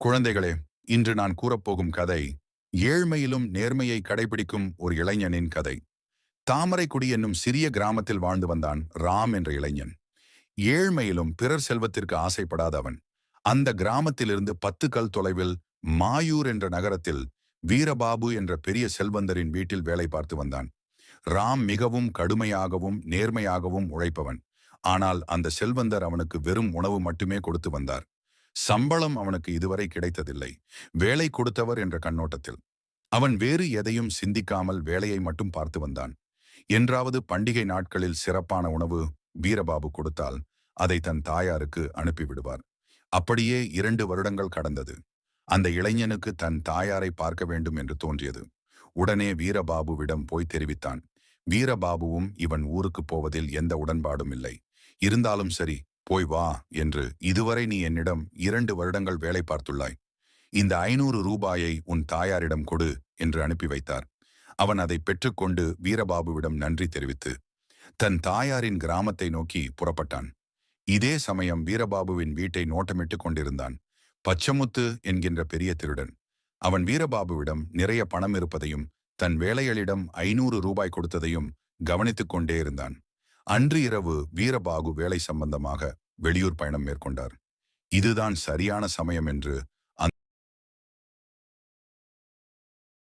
குழந்தைகளே இன்று நான் கூறப்போகும் கதை ஏழ்மையிலும் நேர்மையை கடைபிடிக்கும் ஒரு இளைஞனின் கதை. தாமரைக்குடி என்னும் சிறிய கிராமத்தில் வாழ்ந்து வந்தான் ராம் என்ற இளைஞன். ஏழ்மையிலும் பிறர் செல்வத்திற்கு ஆசைப்படாத அவன் அந்த கிராமத்திலிருந்து பத்து கல் தொலைவில் மாயூர் என்ற நகரத்தில் வீரபாபு என்ற பெரிய செல்வந்தரின் வீட்டில் வேலை பார்த்து வந்தான். ராம் மிகவும் கடுமையாகவும் நேர்மையாகவும் உழைப்பவன். ஆனால் அந்த செல்வந்தர் அவனுக்கு வெறும் உணவு மட்டுமே கொடுத்து வந்தார். சம்பளம் அவனுக்கு இதுவரை கிடைத்ததில்லை. வேலை கொடுத்தவர் என்ற கண்ணோட்டத்தில். அவன் வேறு எதையும் சிந்திக்காமல் வேலையை மட்டும் பார்த்து வந்தான். என்றாவது பண்டிகை நாட்களில் சிறப்பான உணவு வீரபாபு கொடுத்தால் அதை தன் தாயாருக்கு அனுப்பிவிடுவார். அப்படியே இரண்டு வருடங்கள் கடந்தது. அந்த இளைஞனுக்கு தன் தாயாரை பார்க்க வேண்டும் என்று தோன்றியது. உடனே வீரபாபுவிடம் போய் தெரிவித்தான். வீரபாபுவும் இவன் ஊருக்கு போவதில் எந்த உடன்பாடும் இல்லை. இருந்தாலும் சரி போய் வா என்று இதுவரை நீ என்னிடம் இரண்டு வருடங்கள் வேலை பார்த்துள்ளாய். இந்த ஐநூறு ரூபாயை உன் தாயாரிடம் கொடு என்று அனுப்பி வைத்தார். அவன் அதை பெற்றுக்கொண்டு வீரபாபுவிடம் நன்றி தெரிவித்து தன் தாயாரின் கிராமத்தை நோக்கி புறப்பட்டான். இதே சமயம் வீரபாபுவின் வீட்டை நோட்டமிட்டுக் கொண்டிருந்தான். பச்சமுத்து என்கின்ற பெரிய திருடன் அவன் வீரபாபுவிடம் நிறைய பணம் இருப்பதையும் தன் வேலைகளிடம் ஐநூறு ரூபாய் கொடுத்ததையும் கவனித்துக் கொண்டே இருந்தான். அன்று இரவு வீரபாகு வேலை சம்பந்தமாக வெளியூர் பயணம் மேற்கொண்டார். இதுதான் சரியான சமயம் என்று